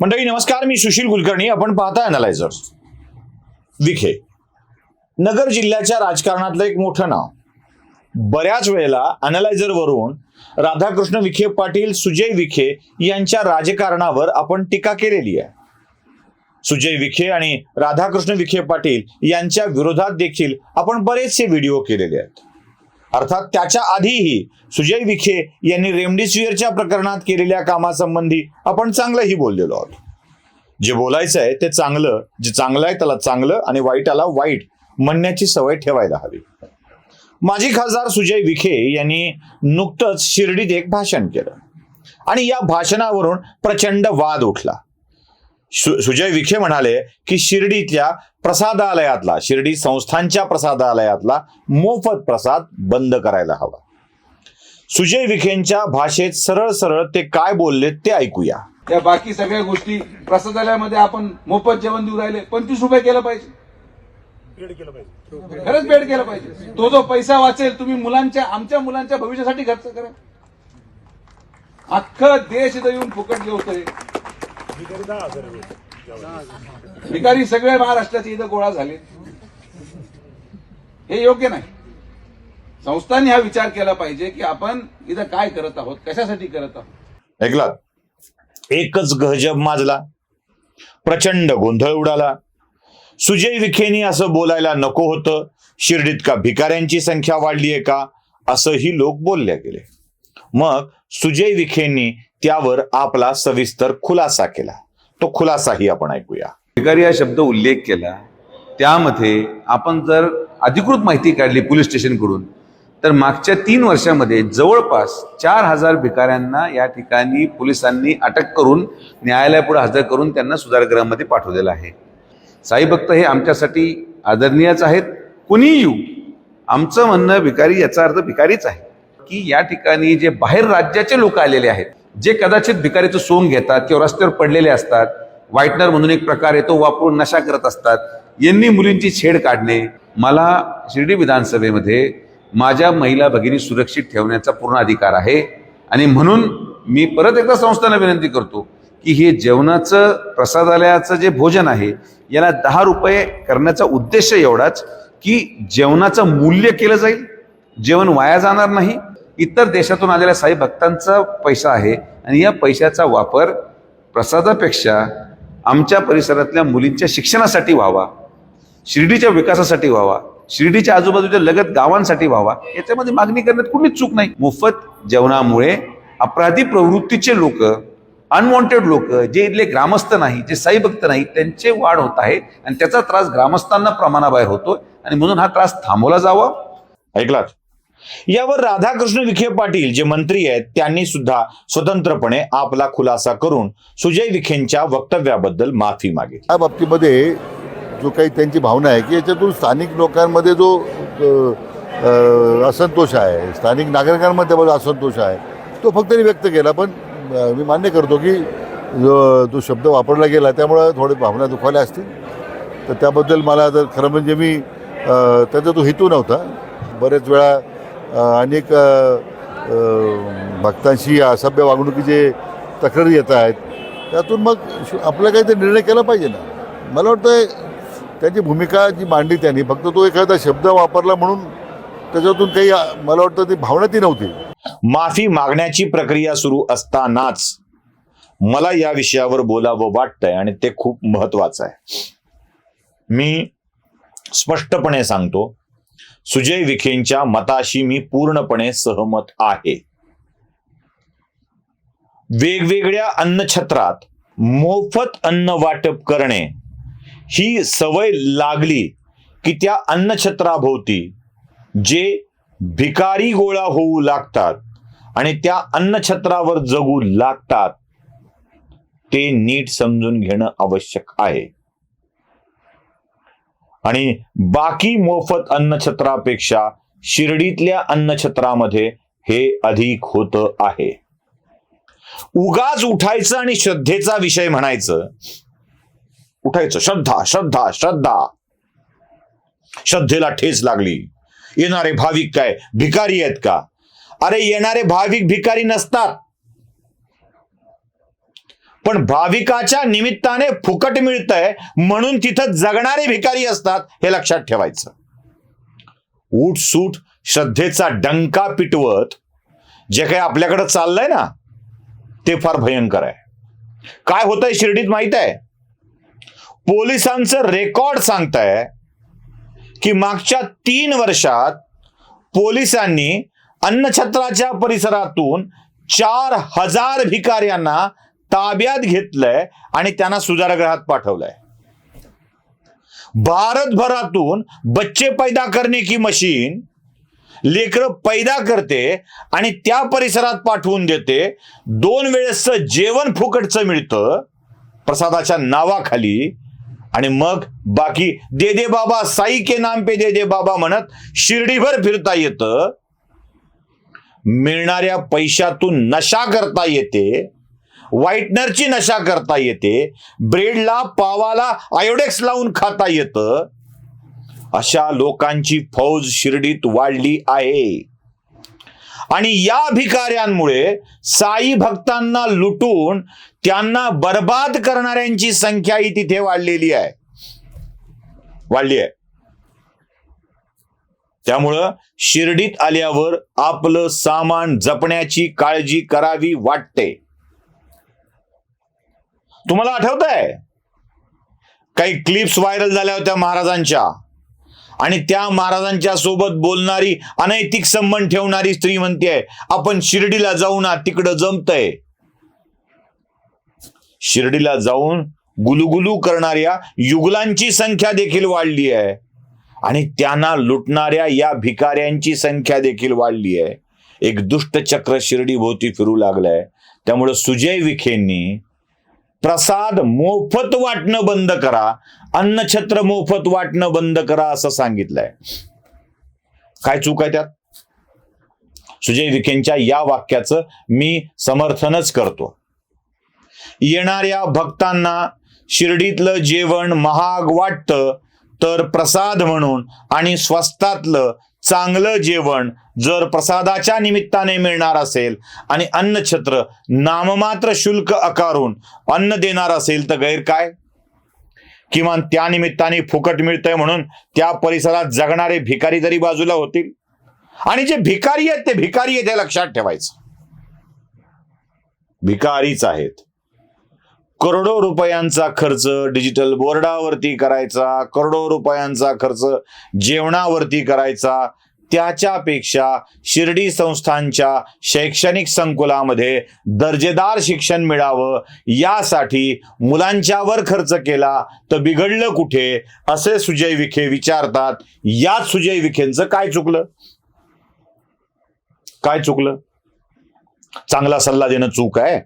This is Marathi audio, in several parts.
मंडळी नमस्कार मी सुशील कुलकर्णी. आपण पाहता अनालायझर विखे नगर जिल्ह्याच्या राजकारणातलं एक मोठं नाव. बऱ्याच वेळेला अनालायझर वरून राधाकृष्ण विखे पाटील सुजय विखे यांच्या राजकारणावर आपण टीका केलेली आहे. सुजय विखे आणि राधाकृष्ण विखे पाटील यांच्या विरोधात देखील आपण बरेचसे व्हिडिओ केलेले आहेत. अर्थात त्याच्या आधीही सुजय विखे यांनी रेमडेसिवीरच्या प्रकरणात केलेल्या कामासंबंधी आपण चांगलंही बोललेलो आहोत. जे बोलायचं आहे ते चांगलं जे चांगलं आहे त्याला चांगलं आणि वाईटाला वाईट म्हणण्याची सवय ठेवायला हवी. माजी खासदार सुजय विखे यांनी नुकतंच शिर्डीत एक भाषण केलं. आणि या भाषणावरून प्रचंड वाद उठला. सु- सुजय विखे म्हणाले की शिर्डीतल्या प्रसादालयातला शिर्डी संस्थांच्या प्रसादालयातला मोफत प्रसाद बंद करायला हवा. सुजय विखेंच्या भाषेत सरळ सरळ ते काय बोलले ते ऐकूया. या बाकी सगळ्या गोष्टी प्रसादालयामध्ये आपण मोफत जेवण देऊ राहिले पंचवीस रुपये केलं पाहिजे. खरंच पेड केलं पाहिजे. तो जो पैसा वाचेल तुम्ही मुलांच्या आमच्या मुलांच्या भविष्यासाठी खर्च करा. अख्खा देश इथं येऊन फुकट जेवतोय. भिकारी सगळे महाराष्ट्राचे इथं गोळा झाले. हे योग्य नाही. संस्थांनी हा विचार केला पाहिजे की आपण इथं काय करत आहोत कशासाठी करत आहोत? ऐकला एकच गहजब माजला प्रचंड गोंधळ उडाला. सुजय विखेनी असं बोलायला नको होतं. शिर्डीत का भिकाऱ्यांची संख्या वाढली आहे का? असंही लोक बोलले गेले. मग सुजय विखेंनी त्यावर आपला सविस्तर खुलासा केला. तो खुलासाही आपण ऐकूया. भिकारी हा शब्द उल्लेख केला. त्यामध्ये आपण जर अधिकृत माहिती काढली पोलीस स्टेशनकडून तर मागच्या तीन वर्षामध्ये जवळपास चार हजार भिकाऱ्यांना या ठिकाणी पोलिसांनी अटक करून न्यायालयापुढे हजर करून त्यांना सुधारगृहामध्ये पाठवलेलं आहे. साई भक्त हे आमच्यासाठी आदरणीयच आहेत. कुणीही येऊ आमचं म्हणणं भिकारी याचा अर्थ भिकारीच आहे. की या ठिकाणी जे बाहेर राज्याचे लोक आलेले आहेत जे कदाचित भिकारीचं सोंग घेतात किंवा रस्त्यावर पडलेले असतात व्हाईटनर म्हणून एक प्रकार आहे तो वापरून नशा करत असतात यांनी मुलींची छेड काढणे मला शिर्डी विधानसभेमध्ये माझ्या महिला भगिनी सुरक्षित ठेवण्याचा पूर्ण अधिकार आहे. आणि म्हणून मी परत एकदा संस्थांना विनंती करतो की हे जेवणाचं प्रसादालयाचं जे भोजन आहे याला दहा रुपये करण्याचा उद्देश एवढाच की जेवणाचं मूल्य केलं जाईल जेवण वाया जाणार नाही इतर देशातून आलेल्या साई भक्तांचा पैसा आहे आणि या पैशाचा वापर प्रसादापेक्षा आमच्या परिसरातल्या मुलींच्या शिक्षणासाठी व्हावा शिर्डीच्या विकासासाठी व्हावा शिर्डीच्या आजूबाजूच्या लगत गावांसाठी व्हावा याच्यामध्ये मागणी करण्यात कुणीच चूक नाही. मोफत जेवणामुळे अपराधी प्रवृत्तीचे लोक अनवॉन्टेड लोक जे इथले ग्रामस्थ नाही जे साई भक्त नाही त्यांचे वाढ होत आहे आणि त्याचा त्रास ग्रामस्थांना प्रमाणाबाहेर होतो आणि म्हणून हा त्रास थांबवला जावा. ऐकलात? यावर राधाकृष्ण विखे पाटील जे मंत्री आहेत त्यांनी सुद्धा स्वतंत्रपणे आपला खुलासा करून सुजय विखेंच्या वक्तव्याबद्दल माफी मागितली. या बाबतीमध्ये जो काही त्यांची भावना आहे की याच्यातून स्थानिक लोकांमध्ये जो असंतोष आहे स्थानिक नागरिकांमध्ये जो असंतोष आहे तो फक्त त्यांनी व्यक्त केला. पण मी मान्य करतो की जो तो शब्द वापरला गेला त्यामुळं थोडे भावना दुखावल्या असतील. तर त्याबद्दल मला तर खरं म्हणजे मी त्याचा तो हेतू नव्हता. बरेच वेळा अनेक भक्तांशी असभ्य वागणुकीचे तक्रारी येत आहेत. त्यातून मग श- आपला काहीतरी निर्णय केला पाहिजे ना. मला वाटतं त्याची भूमिका जी मांडली त्यांनी फक्त तो एखादा शब्द वापरला म्हणून त्याच्यातून काही मला वाटतं ती भावना ती नव्हती. माफी मागण्याची प्रक्रिया सुरू असतानाच मला या विषयावर बोलावं वाटतंय आणि ते खूप महत्वाचं आहे. मी स्पष्टपणे सांगतो सुजय विखेंच्या मताशी मी पूर्णपणे सहमत आहे. वेगवेगळ्या अन्नछत्रात मोफत अन्न वाटप करणे ही सवय लागली की त्या अन्नछत्राभोवती जे भिकारी गोळा होऊ लागतात आणि त्या अन्नछत्रावर जगू लागतात ते नीट समजून घेणं आवश्यक आहे. आणि बाकी मोफत अन्नछत्रापेक्षा शिर्डीतल्या अन्नछत्रामध्ये हे अधिक होत आहे. उगाच उठायचं आणि श्रद्धेचा विषय म्हणायचं. उठायचं. श्रद्धा श्रद्धा श्रद्धा. श्रद्धेला ठेच लागली. येणारे भाविक काय? भिकारी आहेत का? अरे येणारे भाविक भिकारी नसतात. पण भाविकाच्या निमित्ताने फुकट मिळतंय म्हणून तिथं जगणारे भिकारी असतात हे लक्षात ठेवायचं. उठसूट श्रद्धेचा डंका पिटवत जे काही आपल्याकडे चाललंय ना ते फार भयंकर आहे. काय होतंय शिर्डीत माहीत आहे पोलिसांचं रेकॉर्ड सांगताय की मागच्या तीन वर्षात पोलिसांनी अन्नछत्राच्या परिसरातून चार हजार भिकाऱ्यांना ताब्यात घेतलंय आणि त्यांना सुधारगृहात पाठवलंय. भारतभरातून बच्चे पैदा करणे की मशीन लेकरं पैदा करते आणि त्या परिसरात पाठवून देते दोन वेळेसचं जेवण फुकटचं मिळतं प्रसादाच्या नावाखाली आणि मग बाकी दे दे बाबा साई के नाम पे दे दे बाबा म्हणत शिर्डीभर फिरता येतं. मिळणाऱ्या पैशातून नशा करता येते. व्हाईटनरची नशा करता येते ब्रेडला पावाला आयोडेक्स लावून खाता येतं. अशा लोकांची फौज शिर्डीत वाढली आहे. आणि या भिकाऱ्यांमुळे साई भक्तांना लुटून त्यांना बर्बाद करणाऱ्यांची संख्याही तिथे वाढलेली आहे. वाढली आहे. त्यामुळं शिर्डीत आल्यावर आपलं सामान जपण्याची काळजी करावी वाटते. तुम्हाला आठवत आहे काही क्लिप्स व्हायरल झाल्या होत्या महाराजांच्या. आणि त्या महाराजांच्या सोबत बोलणारी अनैतिक संबंध ठेवणारी स्त्री म्हणते आपण शिर्डीला जाऊ ना तिकडं जमतय. शिर्डीला जाऊन गुलुगुलू करणाऱ्या युगलांची संख्या देखील वाढली आहे. आणि त्यांना लुटणाऱ्या या भिकाऱ्यांची संख्या देखील वाढली आहे. एक दुष्ट चक्र शिर्डी भोवती फिरू लागलंय. त्यामुळं सुजय विखेंनी प्रसाद मोफत वाटणं बंद करा. अन्नछत्र मोफत वाटणं बंद करा असं सांगितलंय. काय चूक आहे त्यात? सुजय विखेंच्या या वाक्याचं मी समर्थनच करतो. येणाऱ्या भक्तांना शिर्डीतलं जेवण महाग वाटतं तर प्रसाद म्हणून आणि स्वस्तातलं चांगलं जेवण जर प्रसादाच्या निमित्ताने मिळणार असेल आणि अन्नछत्र नाममात्र शुल्क आकारून अन्न देणार असेल तर गैर काय? किमान त्या निमित्ताने फुकट मिळतंय म्हणून त्या परिसरात जगणारे भिकारी तरी बाजूला होतील. आणि जे भिकारी आहेत ते भिकारी आहेत हे लक्षात ठेवायचं. भिकारीच आहेत. करोडो रुपयांचा खर्च डिजिटल बोर्डावरती करायचा करोडो रुपयांचा खर्च जेवणावरती करायचा. त्याच्यापेक्षा शिर्डी संस्थांच्या शैक्षणिक संकुलामध्ये दर्जेदार शिक्षण मिळावं यासाठी मुलांच्यावर खर्च केला तर बिघडलं कुठे असे सुजय विखे विचारतात. याच सुजय विखेंचं काय चुकलं? काय चुकलं? चांगला सल्ला देणं चूक आहे.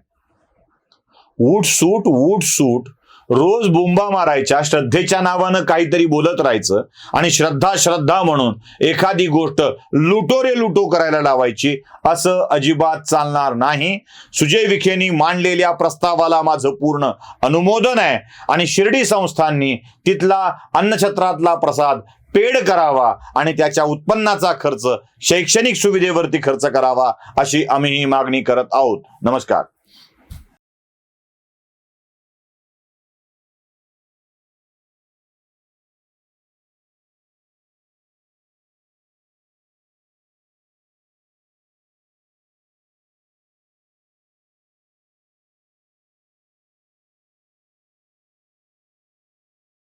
उठ सूट उठ सूट. रोज बोंबा मारायच्या श्रद्धेच्या नावानं काहीतरी बोलत राहायचं आणि श्रद्धा श्रद्धा म्हणून एखादी गोष्ट लुटो रे लुटो करायला लावायची असं अजिबात चालणार नाही. सुजय विखेनी मांडलेल्या प्रस्तावाला माझं पूर्ण अनुमोदन आहे आणि शिर्डी संस्थांनी तिथला अन्नछत्रातला प्रसाद पेड करावा आणि त्याच्या उत्पन्नाचा खर्च शैक्षणिक सुविधेवरती खर्च करावा अशी आम्ही ही मागणी करत आहोत. नमस्कार.